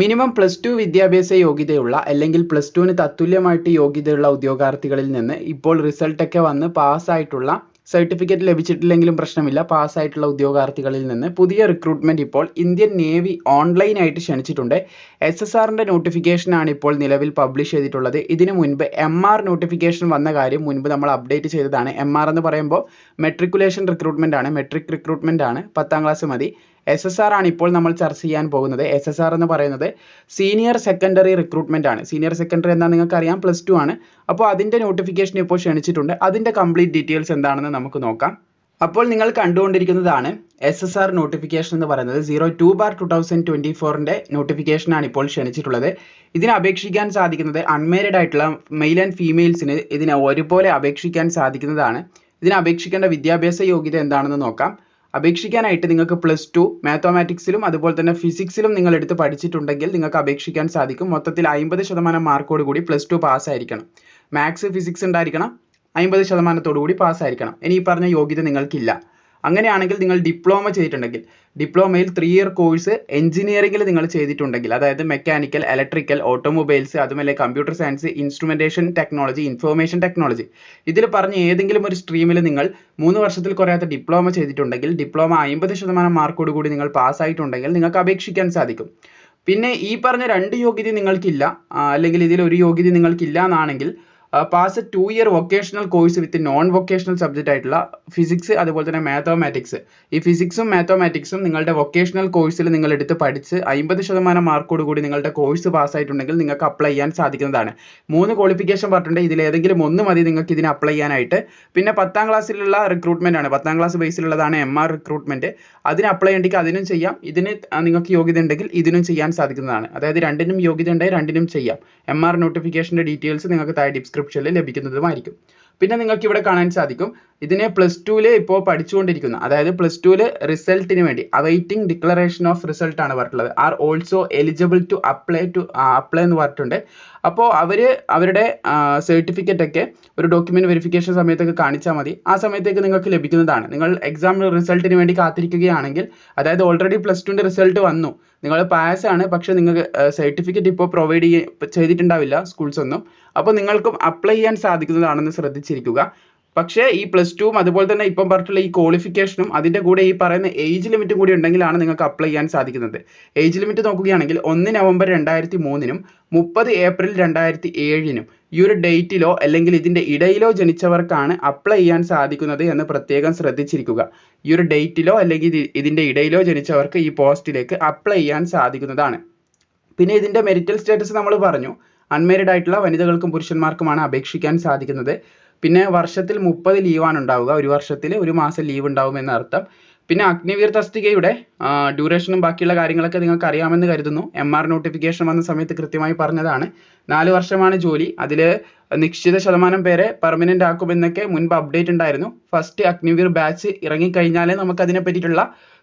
Minimum plus two വിദ്യാഭ്യാസ യോഗ്യതയുള്ള അല്ലെങ്കിൽ പ്ലസ് ടുവിന് തത്തുല്യമായിട്ട് യോഗ്യതയുള്ള ഉദ്യോഗാർത്ഥികളിൽ നിന്ന് ഇപ്പോൾ റിസൾട്ടൊക്കെ വന്ന് പാസ്സായിട്ടുള്ള സർട്ടിഫിക്കറ്റ് ലഭിച്ചിട്ടില്ലെങ്കിലും പ്രശ്നമില്ല. പാസ്സായിട്ടുള്ള ഉദ്യോഗാർത്ഥികളിൽ നിന്ന് പുതിയ റിക്രൂട്ട്മെന്റ് ഇപ്പോൾ ഇന്ത്യൻ നേവി ഓൺലൈനായിട്ട് ക്ഷണിച്ചിട്ടുണ്ട്. എസ് എസ് ആറിന്റെ നോട്ടിഫിക്കേഷനാണ് ഇപ്പോൾ നിലവിൽ പബ്ലിഷ് ചെയ്തിട്ടുള്ളത്. ഇതിനു മുൻപ് എം ആർ നോട്ടിഫിക്കേഷൻ വന്ന കാര്യം മുൻപ് നമ്മൾ അപ്ഡേറ്റ് ചെയ്തതാണ്. എം ആർ എന്ന് പറയുമ്പോൾ മെട്രിക്കുലേഷൻ റിക്രൂട്ട്മെന്റ് ആണ്. മെട്രിക് റിക്രൂട്ട്മെന്റ് ആണ്. പത്താം ക്ലാസ് മതി. എസ് എസ് ആർ ആണ് ഇപ്പോൾ നമ്മൾ ചർച്ച ചെയ്യാൻ പോകുന്നത്. എസ് എസ് ആർ എന്ന് പറയുന്നത് സീനിയർ സെക്കൻഡറി റിക്രൂട്ട്മെന്റ് ആണ്. സീനിയർ സെക്കൻഡറി എന്താ നിങ്ങൾക്ക് അറിയാം പ്ലസ് ടു ആണ്. അപ്പോൾ അതിന്റെ നോട്ടിഫിക്കേഷൻ ഇപ്പോൾ ക്ഷണിച്ചിട്ടുണ്ട്. അതിന്റെ കംപ്ലീറ്റ് ഡീറ്റെയിൽസ് എന്താണെന്ന് നമുക്ക് നോക്കാം. അപ്പോൾ നിങ്ങൾ കണ്ടുകൊണ്ടിരിക്കുന്നതാണ് എസ് എസ് ആർ നോട്ടിഫിക്കേഷൻ എന്ന് പറയുന്നത്. Zero two bar two thousand twenty ഫോറിന്റെ നോട്ടിഫിക്കേഷനാണ് ഇപ്പോൾ ക്ഷണിച്ചിട്ടുള്ളത്. ഇതിന് അപേക്ഷിക്കാൻ സാധിക്കുന്നത് അൺമാരീഡ് ആയിട്ടുള്ള മെയിൽ ആൻഡ് ഫീമെയിൽസിന് ഇതിന് ഒരുപോലെ അപേക്ഷിക്കാൻ സാധിക്കുന്നതാണ്. ഇതിന് അപേക്ഷിക്കേണ്ട വിദ്യാഭ്യാസ യോഗ്യത എന്താണെന്ന് നോക്കാം. അപേക്ഷിക്കാനായിട്ട് നിങ്ങൾക്ക് പ്ലസ് ടു മാത്തമാറ്റിക്സിലും അതുപോലെ തന്നെ ഫിസിക്സിലും നിങ്ങൾ എടുത്ത് പഠിച്ചിട്ടുണ്ടെങ്കിൽ നിങ്ങൾക്ക് അപേക്ഷിക്കാൻ സാധിക്കും. മൊത്തത്തിൽ അമ്പത് ശതമാനം മാർക്കോട് കൂടി പ്ലസ് ടു പാസ്സായിരിക്കണം മാത്സ് ഫിസിക്സ് ഉണ്ടായിരിക്കണം. അമ്പത് ശതമാനത്തോടു കൂടി പാസ്സായിരിക്കണം ഇനി ഈ പറഞ്ഞ യോഗ്യത നിങ്ങൾക്കില്ല. അങ്ങനെയാണെങ്കിൽ നിങ്ങൾ ഡിപ്ലോമ ചെയ്തിട്ടുണ്ടെങ്കിൽ ഡിപ്ലോമയിൽ ത്രീ ഇയർ കോഴ്സ് എഞ്ചിനീയറിംഗിൽ നിങ്ങൾ ചെയ്തിട്ടുണ്ടെങ്കിൽ അതായത് mechanical electrical automobiles അതുമല്ലേ computer science instrumentation technology information technology ഇതിൽ പറഞ്ഞ ഏതെങ്കിലും ഒരു സ്ട്രീമിൽ നിങ്ങൾ മൂന്ന് വർഷത്തിൽ കുറയാത്ത ഡിപ്ലോമ ചെയ്തിട്ടുണ്ടെങ്കിൽ ഡിപ്ലോമ അമ്പത് ശതമാനം കൂടി നിങ്ങൾ പാസ്സായിട്ടുണ്ടെങ്കിൽ നിങ്ങൾക്ക് അപേക്ഷിക്കാൻ സാധിക്കും. പിന്നെ ഈ പറഞ്ഞ രണ്ട് യോഗ്യത നിങ്ങൾക്കില്ല അല്ലെങ്കിൽ ഇതിൽ ഒരു യോഗ്യത നിങ്ങൾക്കില്ല എന്നാണെങ്കിൽ pass two year vocational course with non vocational subject ആയിട്ടുള്ള ഫിസിക്സ് അതുപോലെ തന്നെ മാത്തമാറ്റിക്സ് ഈ ഫിസിക്സും മാത്തമാറ്റിക്സും നിങ്ങളുടെ വൊക്കേഷണൽ കോഴ്സിൽ നിങ്ങൾ എടുത്ത് പഠിച്ച് അമ്പത് ശതമാനം മാർക്കോട് കൂടി നിങ്ങളുടെ കോഴ്സ് പാസ്സായിട്ടുണ്ടെങ്കിൽ നിങ്ങൾക്ക് അപ്ലൈ ചെയ്യാൻ സാധിക്കുന്നതാണ്. മൂന്ന് ക്വാളിഫിക്കേഷൻ പറഞ്ഞിട്ടുണ്ട്. ഇതിൽ ഏതെങ്കിലും ഒന്ന് മതി നിങ്ങൾക്ക് ഇതിന് അപ്ലൈ ചെയ്യാനായിട്ട്. പിന്നെ പത്താം ക്ലാസ്സിലുള്ള റിക്രൂട്ട്മെന്റ് ആണ്. പത്താം ക്ലാസ് ബേസിലുള്ളതാണ് എം ആർ റിക്രൂട്ട്മെന്റ് അതിന് അപ്ലൈ ചെയ്യണമെങ്കിൽ അതിനും ചെയ്യാം. ഇതിന് നിങ്ങൾക്ക് യോഗ്യത ഉണ്ടെങ്കിൽ ഇതിനും ചെയ്യാൻ സാധിക്കുന്നതാണ്. അതായത് രണ്ടിനും യോഗ്യത ഉണ്ടെങ്കിൽ രണ്ടിനും ചെയ്യാം. എം ആർ നോട്ടിഫിക്കേഷന്റെ ഡീറ്റെയിൽസ് നിങ്ങൾക്ക് താഴെ ഡിസ്ക്രിപ്ഷനിൽ ലഭിക്കുന്നതുമായിരിക്കും. പിന്നെ നിങ്ങൾക്ക് ഇവിടെ കാണാൻ സാധിക്കും ഇതിനെ പ്ലസ് ടുവിൽ ഇപ്പോൾ പഠിച്ചുകൊണ്ടിരിക്കുന്ന. അതായത് പ്ലസ് ടുവിൽ റിസൾട്ടിന് വേണ്ടി അവൈറ്റിംഗ് ഡിക്ലറേഷൻ ഓഫ് റിസൾട്ട് ആണ് പറഞ്ഞിട്ടുള്ളത്. Are also eligible to apply to apply എന്ന് പറഞ്ഞിട്ടുണ്ട്. അപ്പോൾ അവർ അവരുടെ സർട്ടിഫിക്കറ്റ് ഒക്കെ ഒരു ഡോക്യുമെന്റ് വെരിഫിക്കേഷൻ സമയത്തൊക്കെ കാണിച്ചാൽ മതി. ആ സമയത്തേക്ക് നിങ്ങൾക്ക് ലഭിക്കുന്നതാണ്. നിങ്ങൾ എക്സാം റിസൾട്ടിന് വേണ്ടി കാത്തിരിക്കുകയാണെങ്കിൽ അതായത് ഓൾറെഡി പ്ലസ് ടുവിന്റെ റിസൾട്ട് വന്നു. നിങ്ങൾ പാസ്സാണ് പക്ഷേ നിങ്ങൾക്ക് സർട്ടിഫിക്കറ്റ് ഇപ്പോൾ പ്രൊവൈഡ് ചെയ്തിട്ടുണ്ടാവില്ല സ്കൂൾസ് ഒന്നും. അപ്പോൾ നിങ്ങൾക്കും അപ്ലൈ ചെയ്യാൻ സാധിക്കുന്നതാണെന്ന് ശ്രദ്ധിച്ചിരിക്കുക. പക്ഷേ ഈ പ്ലസ് ടുവും അതുപോലെ തന്നെ ഇപ്പം പറഞ്ഞിട്ടുള്ള ഈ ക്വാളിഫിക്കേഷനും അതിന്റെ കൂടെ ഈ പറയുന്ന ഏജ് ലിമിറ്റും കൂടി ഉണ്ടെങ്കിലാണ് നിങ്ങൾക്ക് അപ്ലൈ ചെയ്യാൻ സാധിക്കുന്നത്. ഏജ് ലിമിറ്റ് നോക്കുകയാണെങ്കിൽ ഒന്ന് നവംബർ രണ്ടായിരത്തി മൂന്നിനും മുപ്പത് ഏപ്രിൽ രണ്ടായിരത്തി ഏഴിനും ഈ ഒരു ഡേറ്റിലോ അല്ലെങ്കിൽ ഇതിന്റെ ഇടയിലോ ജനിച്ചവർക്കാണ് അപ്ലൈ ചെയ്യാൻ സാധിക്കുന്നത് എന്ന് പ്രത്യേകം ശ്രദ്ധിച്ചിരിക്കുക. ഈ ഒരു ഡേറ്റിലോ അല്ലെങ്കിൽ ഇതിന്റെ ഇടയിലോ ജനിച്ചവർക്ക് ഈ പോസ്റ്റിലേക്ക് അപ്ലൈ ചെയ്യാൻ സാധിക്കുന്നതാണ്. പിന്നെ ഇതിന്റെ മെരിറ്റൽ സ്റ്റാറ്റസ് നമ്മൾ പറഞ്ഞു. അൺമാരിഡ് ആയിട്ടുള്ള വനിതകൾക്കും പുരുഷന്മാർക്കുമാണ് അപേക്ഷിക്കാൻ സാധിക്കുന്നത്. പിന്നെ വർഷത്തിൽ മുപ്പത് ലീവാണ് ഉണ്ടാവുക. ഒരു വർഷത്തിൽ ഒരു മാസം ലീവ് ഉണ്ടാവും എന്നർത്ഥം പിന്നെ അഗ്നിവീർ തസ്തികയുടെ ഡ്യൂറേഷനും ബാക്കിയുള്ള കാര്യങ്ങളൊക്കെ നിങ്ങൾക്ക് അറിയാമെന്ന് കരുതുന്നു. എം ആർ നോട്ടിഫിക്കേഷൻ വന്ന സമയത്ത് കൃത്യമായി പറഞ്ഞതാണ്. നാല് വർഷമാണ് ജോലി. അതിൽ നിശ്ചിത ശതമാനം പേരെ പെർമനന്റ് ആക്കുമെന്നൊക്കെ മുൻപ് അപ്ഡേറ്റ് ഉണ്ടായിരുന്നു. ഫസ്റ്റ് അഗ്നിവീർ ബാച്ച് ഇറങ്ങിക്കഴിഞ്ഞാലേ നമുക്ക് അതിനെ പറ്റിയിട്ടുള്ള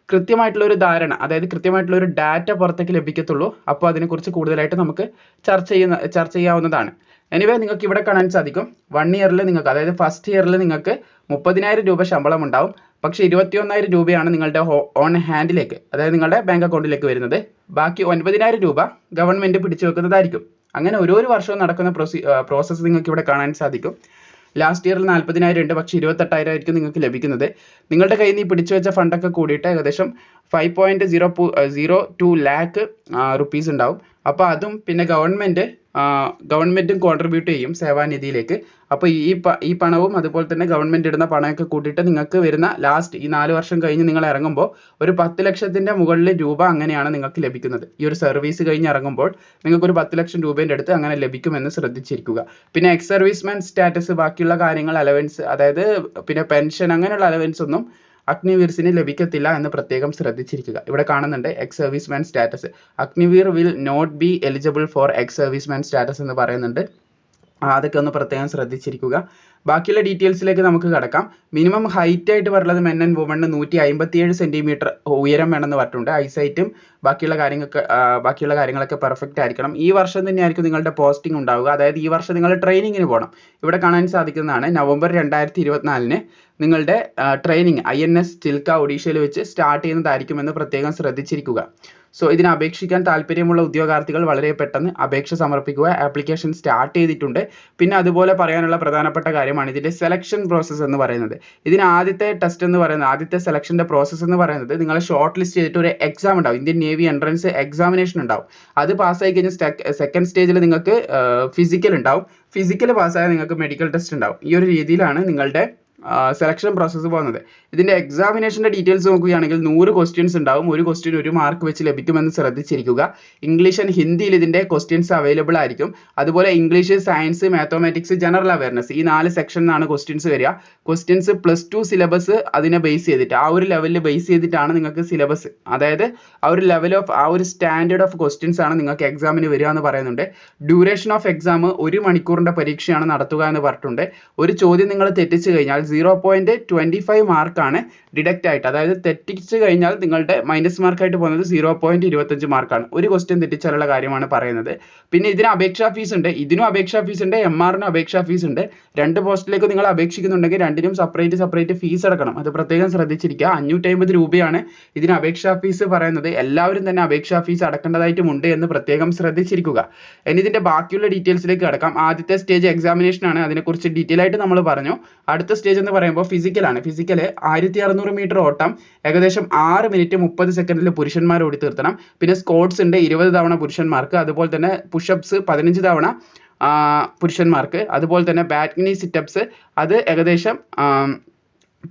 കൃത്യമായിട്ടുള്ള ഒരു ധാരണ അതായത് കൃത്യമായിട്ടുള്ള ഒരു ഡാറ്റ പുറത്തേക്ക് ലഭിക്കത്തുള്ളൂ. അപ്പോൾ അതിനെക്കുറിച്ച് കൂടുതലായിട്ട് നമുക്ക് ചർച്ച ചെയ്യുന്ന ചർച്ച ചെയ്യാവുന്നതാണ്. എനിവേ നിങ്ങൾക്ക് ഇവിടെ കാണാൻ സാധിക്കും. വൺ ഇയറിൽ നിങ്ങൾക്ക് അതായത് ഫസ്റ്റ് ഇയറിൽ നിങ്ങൾക്ക് മുപ്പതിനായിരം രൂപ ശമ്പളം ഉണ്ടാവും. പക്ഷേ ഇരുപത്തിയൊന്നായിരം രൂപയാണ് നിങ്ങളുടെ ഓൺ ഹാൻഡിലേക്ക് അതായത് നിങ്ങളുടെ ബാങ്ക് അക്കൗണ്ടിലേക്ക് വരുന്നത്. ബാക്കി ഒൻപതിനായിരം രൂപ ഗവൺമെന്റ് പിടിച്ചു വെക്കുന്നതായിരിക്കും. അങ്ങനെ ഓരോ വർഷവും നടക്കുന്ന പ്രൊസീ പ്രോസസ്സ് നിങ്ങൾക്ക് ഇവിടെ കാണാൻ സാധിക്കും. ലാസ്റ്റ് ഇയറിൽ നാൽപ്പതിനായിരം ഉണ്ട് പക്ഷേ ഇരുപത്തെട്ടായിരം ആയിരിക്കും നിങ്ങൾക്ക് ലഭിക്കുന്നത്. നിങ്ങളുടെ കയ്യിൽ നിന്ന് പിടിച്ചു വെച്ച ഫണ്ടൊക്കെ കൂടിയിട്ട് ഏകദേശം five point zero zero two lakh rupees ഉണ്ടാവും. അപ്പോൾ അതും പിന്നെ ഗവൺമെന്റ് ഗവൺമെന്റും കോൺട്രിബ്യൂട്ട് ചെയ്യും സേവാനിധിയിലേക്ക്. അപ്പോൾ ഈ ഈ പണവും അതുപോലെ തന്നെ ഗവൺമെന്റ് ഇടുന്ന പണമൊക്കെ കൂട്ടിയിട്ട് നിങ്ങൾക്ക് വരുന്ന ലാസ്റ്റ് ഈ നാല് വർഷം കഴിഞ്ഞ് നിങ്ങൾ ഇറങ്ങുമ്പോൾ ഒരു പത്ത് ലക്ഷത്തിന്റെ മുകളിൽ രൂപ അങ്ങനെയാണ് നിങ്ങൾക്ക് ലഭിക്കുന്നത്. ഈ ഒരു സർവീസ് കഴിഞ്ഞ് ഇറങ്ങുമ്പോൾ നിങ്ങൾക്ക് ഒരു പത്ത് ലക്ഷം രൂപേന്റെ അടുത്ത് അങ്ങനെ ലഭിക്കുമെന്ന് ശ്രദ്ധിച്ചിരിക്കുക. പിന്നെ എക്സ് സർവീസ്മാൻ സ്റ്റാറ്റസ് ബാക്കിയുള്ള കാര്യങ്ങൾ അലവൻസ് അതായത് പിന്നെ പെൻഷൻ അങ്ങനെയുള്ള അലവൻസ് ഒന്നും അഗ്നിവീർസിന് ലഭിക്കത്തില്ല എന്ന് പ്രത്യേകം ശ്രദ്ധിച്ചിരിക്കുക. ഇവിടെ കാണുന്നുണ്ട് ex serviceman status Agniveer will not be eligible for ex serviceman status എന്ന് പറയുന്നുണ്ട്. അതൊക്കെ ഒന്ന് പ്രത്യേകം ശ്രദ്ധിച്ചിരിക്കുക. ബാക്കിയുള്ള ഡീറ്റെയിൽസിലേക്ക് നമുക്ക് കടക്കാം. മിനിമം ഹൈറ്റ് ആയിട്ട് പറയുന്നത് മെൻ ആൻഡ് വുമണ് നൂറ്റി അമ്പത്തിയേഴ് സെന്റിമീറ്റർ ഉയരം വേണമെന്ന് പറഞ്ഞിട്ടുണ്ട്. ഐസൈറ്റും ബാക്കിയുള്ള കാര്യങ്ങളൊക്കെ ബാക്കിയുള്ള കാര്യങ്ങളൊക്കെ പെർഫെക്റ്റ് ആയിരിക്കണം. ഈ വർഷം തന്നെ ആയിരിക്കും നിങ്ങളുടെ പോസ്റ്റിംഗ് ഉണ്ടാവുക. അതായത് ഈ വർഷം നിങ്ങൾ ട്രെയിനിങ്ങിന് പോകണം. ഇവിടെ കാണാൻ സാധിക്കുന്നതാണ് നവംബർ രണ്ടായിരത്തി ഇരുപത്തിനാലിന് നിങ്ങളുടെ training I N S Chilka ഒഡീഷയിൽ വെച്ച് സ്റ്റാർട്ട് ചെയ്യുന്നതായിരിക്കുമെന്ന് പ്രത്യേകം ശ്രദ്ധിച്ചിരിക്കുക. സോ ഇതിന് അപേക്ഷിക്കാൻ താല്പര്യമുള്ള ഉദ്യോഗാർത്ഥികൾ വളരെ പെട്ടെന്ന് അപേക്ഷ സമർപ്പിക്കുക ആപ്ലിക്കേഷൻ സ്റ്റാർട്ട് ചെയ്തിട്ടുണ്ട്. പിന്നെ അതുപോലെ പറയാനുള്ള പ്രധാനപ്പെട്ട കാര്യമാണ് ഇതിന്റെ സെലക്ഷൻ പ്രോസസ്സ് എന്ന് പറയുന്നത്. ഇതിന് ആദ്യത്തെ ടെസ്റ്റ് എന്ന് പറയുന്നത് ആദ്യത്തെ സെലക്ഷന്റെ പ്രോസസ്സ് എന്ന് പറയുന്നത് നിങ്ങൾ ഷോർട്ട് ലിസ്റ്റ് ചെയ്തിട്ട് ഒരു എക്സാം ഉണ്ടാവും. ഇന്ത്യൻ നേവി എൻട്രൻസ് എക്സാമിനേഷൻ ഉണ്ടാവും. അത് പാസ്സായി കഴിഞ്ഞാൽ സെക്കൻഡ് സ്റ്റേജിൽ നിങ്ങൾക്ക് ഫിസിക്കൽ ഉണ്ടാവും. ഫിസിക്കൽ പാസ്സായാൽ നിങ്ങൾക്ക് മെഡിക്കൽ ടെസ്റ്റ് ഉണ്ടാവും. ഈ ഒരു രീതിയിലാണ് നിങ്ങളുടെ സെലക്ഷൻ പ്രോസസ്സ് പോകുന്നത്. ഇതിന്റെ എക്സാമിനേഷന്റെ ഡീറ്റെയിൽസ് നോക്കുകയാണെങ്കിൽ നൂറ് ക്വസ്റ്റ്യൻസ് ഉണ്ടാവും. ഒരു ക്വസ്റ്റ്യൻ ഒരു മാർക്ക് വെച്ച് ലഭിക്കുമെന്ന് ശ്രദ്ധിച്ചിരിക്കുക. ഇംഗ്ലീഷ് ആൻഡ് ഹിന്ദിയിൽ ഇതിന്റെ ക്വസ്റ്റ്യൻസ് അവൈലബിൾ ആയിരിക്കും. അതുപോലെ English science mathematics general awareness ഈ നാല് സെക്ഷനിലാണ് ക്വസ്റ്റ്യൻസ് വരിക. ക്വസ്റ്റ്യൻസ് പ്ലസ് ടു സിലബസ് അതിനെ ബേസ് ചെയ്തിട്ട്. ആ ഒരു ലെവലിൽ ബേസ് ചെയ്തിട്ടാണ് നിങ്ങൾക്ക് സിലബസ് അതായത് ആ ഒരു ലെവൽ ഓഫ് ആ ഒരു സ്റ്റാൻഡേർഡ് ഓഫ് ക്വസ്റ്റ്യൻസ് ആണ് നിങ്ങൾക്ക് എക്സാമിന് വരിക എന്ന് പറയുന്നുണ്ട്. ഡ്യൂറേഷൻ ഓഫ് എക്സാം ഒരു മണിക്കൂറിന്റെ പരീക്ഷയാണ് നടത്തുക എന്ന് പറഞ്ഞിട്ടുണ്ട്. ഒരു ചോദ്യം നിങ്ങൾ തെറ്റിച്ച് കഴിഞ്ഞാൽ സീറോ പോയിന്റ് ട്വന്റി ഫൈവ് മാർക്കാണ് ഡിഡക്റ്റ് ആയിട്ട്. അതായത് തെറ്റിച്ച് കഴിഞ്ഞാൽ നിങ്ങളുടെ മൈനസ് മാർക്കായിട്ട് പോകുന്നത് സീറോ പോയിന്റ് ഇരുപത്തഞ്ച് മാർക്കാണ് ഒരു ക്വസ്റ്റ്യൻ തെറ്റിച്ചാലുള്ള കാര്യമാണ് പറയുന്നത്. പിന്നെ ഇതിന് അപേക്ഷാ ഫീസ് ഉണ്ട്. ഇതിനും അപേക്ഷാ ഫീസ് ഉണ്ട്. എം ആറിനും അപേക്ഷാ ഫീസ് ഉണ്ട്. രണ്ട് പോസ്റ്റിലേക്ക് നിങ്ങൾ അപേക്ഷിക്കുന്നുണ്ടെങ്കിൽ രണ്ടിനും സെപ്പറേറ്റ് സെപ്പറേറ്റ് ഫീസ് അടക്കണം. അത് പ്രത്യേകം ശ്രദ്ധിച്ചിരിക്കുക. അഞ്ഞൂറ്റി അമ്പത് രൂപയാണ് ഇതിന് അപേക്ഷാ ഫീസ് പറയുന്നത്. എല്ലാവരും തന്നെ അപേക്ഷാ ഫീസ് അടക്കേണ്ടതായിട്ടുമുണ്ട് എന്ന് പ്രത്യേകം ശ്രദ്ധിച്ചിരിക്കുക. ഇനി ഇതിന്റെ ബാക്കിയുള്ള ഡീറ്റെയിൽസിലേക്ക് കടക്കാം. ആദ്യത്തെ സ്റ്റേജ് എക്സാമിനേഷൻ ആണ്. അതിനെക്കുറിച്ച് ഡീറ്റെയിൽ ആയിട്ട് നമ്മൾ പറഞ്ഞു. അടുത്ത സ്റ്റേജ് എന്ന് പറയുമ്പോൾ ഫിസിക്കൽ ആണ്. ഫിസിക്കൽ ആയിരത്തി അറുന്നൂറ് മീറ്റർ ഓട്ടം ഏകദേശം ആറ് മിനിറ്റ് മുപ്പത് സെക്കൻഡിൽ പുരുഷന്മാർ ഓടി തീർത്തണം. പിന്നെ സ്കോട്ട്സ് ഉണ്ട് ഇരുപത് തവണ പുരുഷന്മാർക്ക് അതുപോലെ തന്നെ പുഷപ്സ് പതിനഞ്ച് തവണ പുരുഷന്മാർക്ക് അതുപോലെ തന്നെ ബാറ്റ്നി സിറ്റപ്സ് അത് ഏകദേശം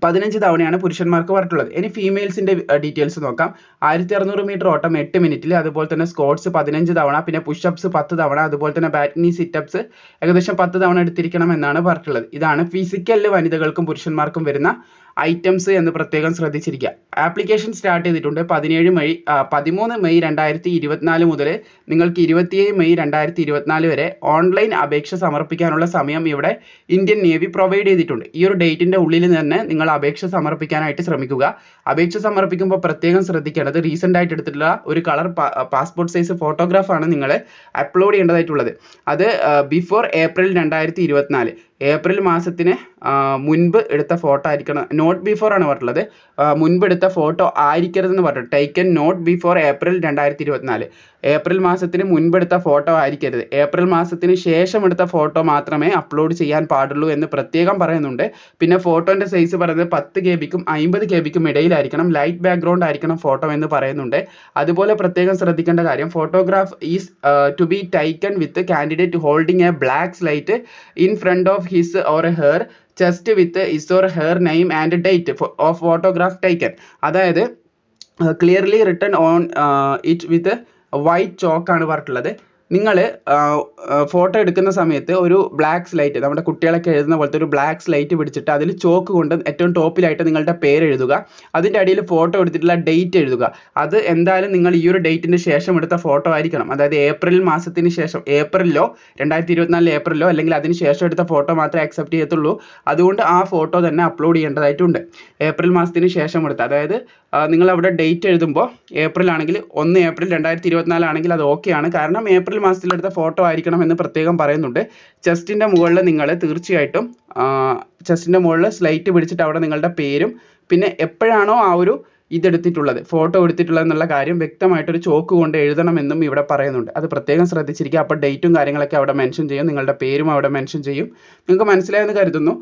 പതിനഞ്ച് തവണയാണ് പുരുഷന്മാർക്ക് പറഞ്ഞിട്ടുള്ളത് ഇനി ഫീമെയിൽസിന്റെ ഡീറ്റെയിൽസ് നോക്കാം. ആയിരത്തി അറുന്നൂറ് മീറ്റർ ഓട്ടം എട്ട് മിനിറ്റിൽ അതുപോലെ തന്നെ സ്കോട്ട്സ് പതിനഞ്ച് തവണ പിന്നെ പുഷപ്സ് പത്ത് തവണ അതുപോലെ തന്നെ ബാറ്റ്നി സിറ്റപ്സ് ഏകദേശം പത്ത് തവണ എടുത്തിരിക്കണം എന്നാണ് പറഞ്ഞിട്ടുള്ളത്. ഇതാണ് ഫിസിക്കലിൽ വനിതകൾക്കും പുരുഷന്മാർക്കും വരുന്ന ഐറ്റംസ് എന്ന് പ്രത്യേകം ശ്രദ്ധിച്ചിരിക്കുക. ആപ്ലിക്കേഷൻ സ്റ്റാർട്ട് ചെയ്തിട്ടുണ്ട് പതിനേഴ് മെയ് പതിമൂന്ന് മെയ് രണ്ടായിരത്തി ഇരുപത്തിനാല് മുതൽ നിങ്ങൾക്ക് ഇരുപത്തിയേഴ് മെയ് രണ്ടായിരത്തി ഇരുപത്തിനാല് വരെ ഓൺലൈൻ അപേക്ഷ സമർപ്പിക്കാനുള്ള സമയം ഇവിടെ ഇന്ത്യൻ നേവി പ്രൊവൈഡ് ചെയ്തിട്ടുണ്ട്. ഈ ഒരു ഡേറ്റിന്റെ ഉള്ളിൽ തന്നെ നിങ്ങൾ അപേക്ഷ സമർപ്പിക്കാനായിട്ട് ശ്രമിക്കുക. അപേക്ഷ സമർപ്പിക്കുമ്പോൾ പ്രത്യേകം ശ്രദ്ധിക്കേണ്ടത് റീസെന്റ് ആയിട്ട് എടുത്തിട്ടുള്ള ഒരു കളർ പാസ്പോർട്ട് സൈസ് ഫോട്ടോഗ്രാഫാണ് നിങ്ങൾ അപ്ലോഡ് ചെയ്യേണ്ടതായിട്ടുള്ളത്. അത് ബിഫോർ ഏപ്രിൽ രണ്ടായിരത്തി ഇരുപത്തിനാല് ഏപ്രിൽ മാസത്തിന് മുൻപ് എടുത്ത ഫോട്ടോ ആയിരിക്കണം. നോട്ട് ബിഫോർ ആണ് പറഞ്ഞിട്ടുള്ളത്. മുൻപ് എടുത്ത ഫോട്ടോ ആയിരിക്കരുത് എന്ന് പറഞ്ഞു ടേക്കൻ നോട്ട് ബിഫോർ ഏപ്രിൽ രണ്ടായിരത്തി ഇരുപത്തിനാല് ഏപ്രിൽ മാസത്തിന് മുൻപ് എടുത്ത ഫോട്ടോ ആയിരിക്കരുത്. ഏപ്രിൽ മാസത്തിന് ശേഷം എടുത്ത ഫോട്ടോ മാത്രമേ അപ്ലോഡ് ചെയ്യാൻ പാടുള്ളൂ എന്ന് പ്രത്യേകം പറയുന്നുണ്ട്. പിന്നെ ഫോട്ടോന്റെ സൈസ് പറയുന്നത് പത്ത് കെ ബിക്കും അമ്പത് കെ ബിക്കും ഇടയിലായിരിക്കണം. ലൈറ്റ് ബാക്ക്ഗ്രൗണ്ട് ആയിരിക്കണം ഫോട്ടോ എന്ന് പറയുന്നുണ്ട്. അതുപോലെ പ്രത്യേകം ശ്രദ്ധിക്കേണ്ട കാര്യം photograph is to be taken with candidate holding a black slate in front of his or her chest with his or her name and date of photograph taken അതായത് clearly written on it with white ചോക്കാണ് പറഞ്ഞിട്ടുള്ളത്. നിങ്ങൾ photo എടുക്കുന്ന സമയത്ത് ഒരു black slight നമ്മുടെ കുട്ടികളൊക്കെ എഴുതുന്ന പോലത്തെ ഒരു ബ്ലാക്ക് സ്ലൈറ്റ് പിടിച്ചിട്ട് അതിൽ ചോക്ക് കൊണ്ട് ഏറ്റവും ടോപ്പിലായിട്ട് നിങ്ങളുടെ പേര് എഴുതുക. അതിന്റെ അടിയിൽ ഫോട്ടോ എടുത്തിട്ടുള്ള ഡേറ്റ് എഴുതുക. അത് എന്തായാലും നിങ്ങൾ ഈ ഒരു ഡേറ്റിന് ശേഷം എടുത്ത ഫോട്ടോ ആയിരിക്കണം. അതായത് ഏപ്രിൽ മാസത്തിന് ശേഷം ഏപ്രിലോ രണ്ടായിരത്തി ഇരുപത്തിനാല് ഏപ്രിലോ അല്ലെങ്കിൽ അതിന് ശേഷം എടുത്ത ഫോട്ടോ മാത്രമേ അക്സെപ്റ്റ് ചെയ്യത്തുള്ളൂ. അതുകൊണ്ട് ആ ഫോട്ടോ തന്നെ അപ്ലോഡ് ചെയ്യേണ്ടതായിട്ടുണ്ട്. ഏപ്രിൽ മാസത്തിന് ശേഷം എടുത്ത് അതായത് നിങ്ങൾ അവിടെ ഡേറ്റ് എഴുതുമ്പോൾ ഏപ്രിൽ ആണെങ്കിൽ ഒന്ന് ഏപ്രിൽ രണ്ടായിരത്തി ഇരുപത്തിനാലാണെങ്കിൽ അത് ഓക്കെ ആണ്. കാരണം ഏപ്രിൽ മാസത്തിലെടുത്ത ഫോട്ടോ ആയിരിക്കണം എന്ന് പ്രത്യേകം പറയുന്നുണ്ട്. ചെസ്റ്റിന്റെ മുകളിൽ നിങ്ങൾ തീർച്ചയായിട്ടും ചെസ്റ്റിന്റെ മുകളിൽ സ്ലൈറ്റ് പിടിച്ചിട്ട് അവിടെ നിങ്ങളുടെ പേരും പിന്നെ എപ്പോഴാണോ ആ ഒരു ഇതെടുത്തിട്ടുള്ളത് ഫോട്ടോ എടുത്തിട്ടുള്ളത് എന്നുള്ള കാര്യം വ്യക്തമായിട്ടൊരു ചോക്ക് കൊണ്ട് എഴുതണമെന്നും ഇവിടെ പറയുന്നുണ്ട്. അത് പ്രത്യേകം ശ്രദ്ധിച്ചിരിക്കുക. അപ്പോൾ ഡേറ്റും കാര്യങ്ങളൊക്കെ അവിടെ മെൻഷൻ ചെയ്യും. നിങ്ങളുടെ പേരും അവിടെ മെൻഷൻ ചെയ്യും. നിങ്ങൾക്ക് മനസ്സിലായെന്ന് കരുതുന്നു.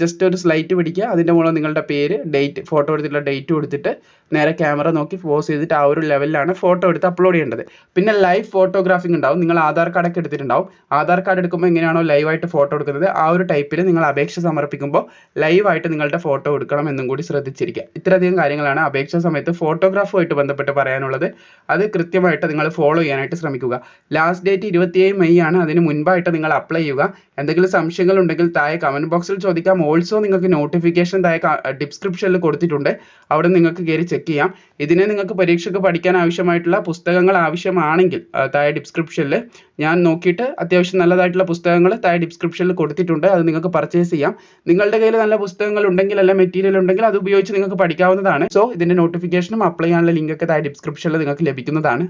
ജസ്റ്റ് ഒരു സ്ലൈറ്റ് പിടിക്കുക. അതിന്റെ മുകളിൽ നിങ്ങളുടെ പേര് ഡേറ്റ് ഫോട്ടോ എടുത്തിട്ടുള്ള ഡേറ്റ് കൊടുത്തിട്ട് നേരെ ക്യാമറ നോക്കി പോസ് ചെയ്തിട്ട് ആ ഒരു ലെവലിലാണ് ഫോട്ടോ എടുത്ത് അപ്ലോഡ് ചെയ്യേണ്ടത്. പിന്നെ ലൈവ് ഫോട്ടോഗ്രാഫിംഗ് ഉണ്ടാവും. നിങ്ങൾ ആധാർ കാർഡൊക്കെ എടുത്തിട്ടുണ്ടാവും. ആധാർ കാർഡ് എടുക്കുമ്പോൾ എങ്ങനെയാണോ ലൈവായിട്ട് ഫോട്ടോ എടുക്കുന്നത്? ആ ഒരു ടൈപ്പിൽ നിങ്ങൾ അപേക്ഷ സമർപ്പിക്കുമ്പോൾ ലൈവായിട്ട് നിങ്ങളുടെ ഫോട്ടോ എടുക്കണം എന്നും കൂടി ശ്രദ്ധിച്ചിരിക്കുക. ഇത്രയധികം കാര്യങ്ങളാണ് അപേക്ഷ സമയത്ത് ഫോട്ടോഗ്രാഫുമായിട്ട് ബന്ധപ്പെട്ട് പറയാനുള്ളത്. അത് കൃത്യമായിട്ട് നിങ്ങൾ ഫോളോ ചെയ്യാനായിട്ട് ശ്രമിക്കുക. ലാസ്റ്റ് ഡേറ്റ് ഇരുപത്തിയേഴ് മെയ് ആണ്. അതിന് മുൻപായിട്ട് നിങ്ങൾ അപ്ലൈ ചെയ്യുക. എന്തെങ്കിലും സംശയങ്ങൾ ഉണ്ടെങ്കിൽ താഴെ കമന്റ് ബോക്സിൽ ചോദിക്കാം ഓൾസോ നിങ്ങൾക്ക് നോട്ടിഫിക്കേഷൻ താഴെ ഡിസ്ക്രിപ്ഷനിൽ കൊടുത്തിട്ടുണ്ട്. അവിടെ നിങ്ങൾക്ക് കയറി ചെക്ക് ചെയ്യാം. ഇതിനെ നിങ്ങൾക്ക് പരീക്ഷയ്ക്ക് പഠിക്കാൻ ആവശ്യമായിട്ടുള്ള പുസ്തകങ്ങൾ ആവശ്യമാണെങ്കിൽ താഴെ ഡിസ്ക്രിപ്ഷനിൽ ഞാൻ നോക്കിയിട്ട് അത്യാവശ്യം നല്ലതായിട്ടുള്ള പുസ്തകങ്ങൾ താഴെ ഡിസ്ക്രിപ്ഷനിൽ കൊടുത്തിട്ടുണ്ട്. അത് നിങ്ങൾക്ക് പർച്ചേസ് ചെയ്യാം. നിങ്ങളുടെ കയ്യിൽ നല്ല പുസ്തകങ്ങൾ ഉണ്ടെങ്കിൽ അല്ല മെറ്റീരിയൽ ഉണ്ടെങ്കിൽ അത് ഉപയോഗിച്ച് നിങ്ങൾക്ക് പഠിക്കാവുന്നതാണ്. സോ ഇതിന്റെ നോട്ടിഫിക്കേഷനും അപ്ലൈ ചെയ്യാനുള്ള ലിങ്കൊക്കെ താഴെ ഡിസ്ക്രിപ്ഷനിൽ നിങ്ങൾക്ക് ലഭിക്കുന്നതാണ്.